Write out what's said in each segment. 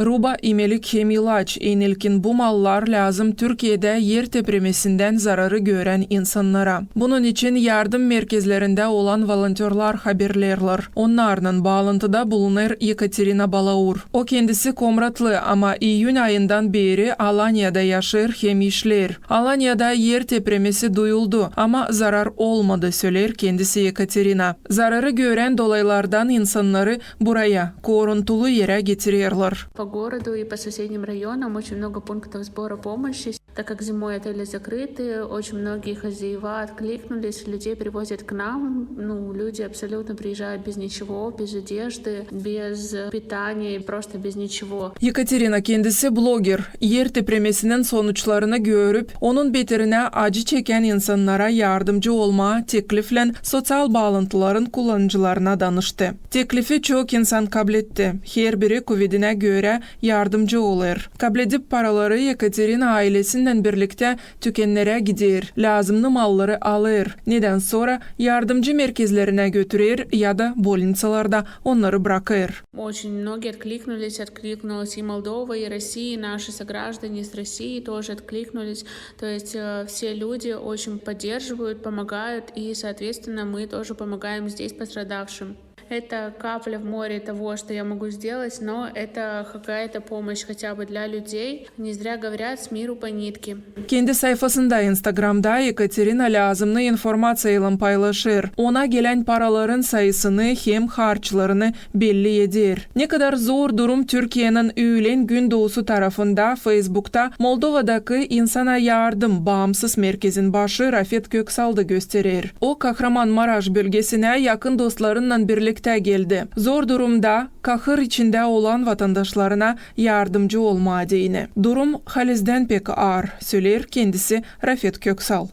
Ruba imelik hem ilaç. En ilkin bu mallar lazım Türkiye'de yer depremesinden zararı gören insanlara. Bunun için yardım merkezlerinde olan volontörler haberlerler. Onlarla bağlantıda bulunur Yekaterina Balaur. O kendisi Komratlı ama İyun ayından beri Alanya'da yaşır hem işler. Alanya'da yer depremesi duyuldu ama zarar olmadı söyler kendisi Yekaterina. Zararı gören dolaylardan insanları buraya, koruntulu yere getiriyorlar. Городу и по соседним районам очень много пунктов сбора помощи. Так как зимой отели закрыты, очень многие хозяева откликнулись, людей привозят к нам. Ну, люди абсолютно приезжают без ничего, без одежды, без питания, просто без ничего. Yekaterina kendisi blogger. Yer depremesinin sonuçlarını görüp onun beterine acı çeken insanlara yardımcı olma teklifle sosyal bağlantıların kullanıcılarına danıştı. Teklifi çok insan kabul etti. Her biri Covid'ine göre yardımcı olur. Kabul edip paraları Yekaterina ailesinden birlikte tükenlere gider. Lazımlı malları alır. Neden sonra yardımcı merkezlerine götürür ya da bolniçalarda onları bırakır. Очень многие откликнулись, откликнулась и Молдова, и Россия, и наши сограждане с России тоже откликнулись. То есть э, все люди очень поддерживают, помогают, и, соответственно, мы тоже помогаем здесь пострадавшим. Это капля в море того, что я могу сделать, но это какая-то помощь хотя бы для людей. Не зря говорят «с миру по нитке». Kendi sayfasında Instagram'da Yekaterina lazımlı informasıyla paylaşır. Ona gelen paraların sayısını hem harçlarını belli eder. Ne kadar zor durum Türkiye'nin Öğlen Gündoğusu tarafında Facebook'ta Moldova'daki insana yardım bağımsız merkezin başı Rafet Köksal da gösterir. O Kahramanmaraş bölgesine yakın dostlarıyla birlikte geldi. Zor durumda kahır içinde olan vatandaşlarına yardımcı olmadığını. Durum halizden pek ağır, söyler kendisi Rafet Köksal.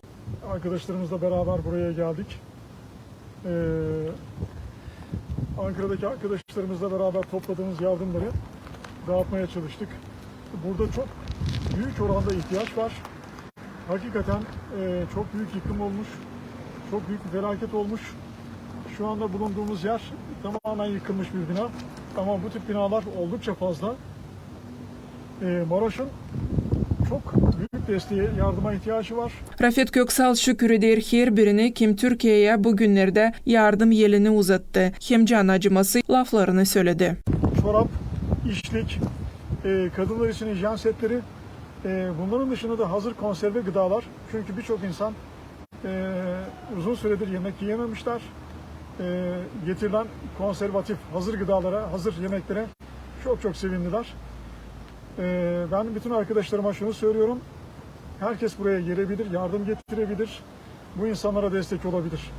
arkadaşlarımızla beraber buraya geldik. Ee, Ankara'daki arkadaşlarımızla beraber topladığımız yardımları dağıtmaya çalıştık. Burada çok büyük oranda ihtiyaç var. Hakikaten e, çok büyük yıkım olmuş, çok büyük bir felaket olmuş. Şu anda bulunduğumuz yer tamamen yıkılmış bir bina. Ama bu tip binalar oldukça fazla. Ee, Maraş'ın çok büyük desteğe, yardıma ihtiyacı var. Rafet Köksal şükür eder her birini kim Türkiye'ye bugünlerde yardım yelini uzattı. Hem can acıması laflarını söyledi. çorap, işlik, e, kadınlar için hijyen setleri, e, bunların dışında da hazır konserve gıdalar. Çünkü birçok insan e, uzun süredir yemek yiyememişler. E, getirilen konservatif hazır gıdalara, hazır yemeklere çok çok sevindiler. E, ben bütün arkadaşlarıma şunu söylüyorum. Herkes buraya gelebilir, yardım getirebilir. Bu insanlara destek olabilir.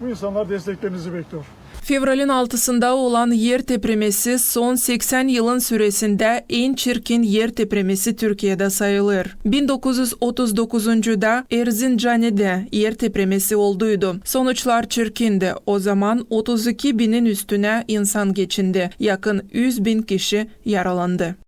Bu insanlar desteklerinizi bekliyor. Fevral'in 6'sında olan yer depremesi son 80 yılın süresinde en çirkin yer depremesi Türkiye'de sayılır. 1939'da Erzincan'da yer depremesi olduydu. Sonuçlar çirkindi. O zaman 32 binin üstüne insan geçindi. Yakın 100 bin kişi yaralandı.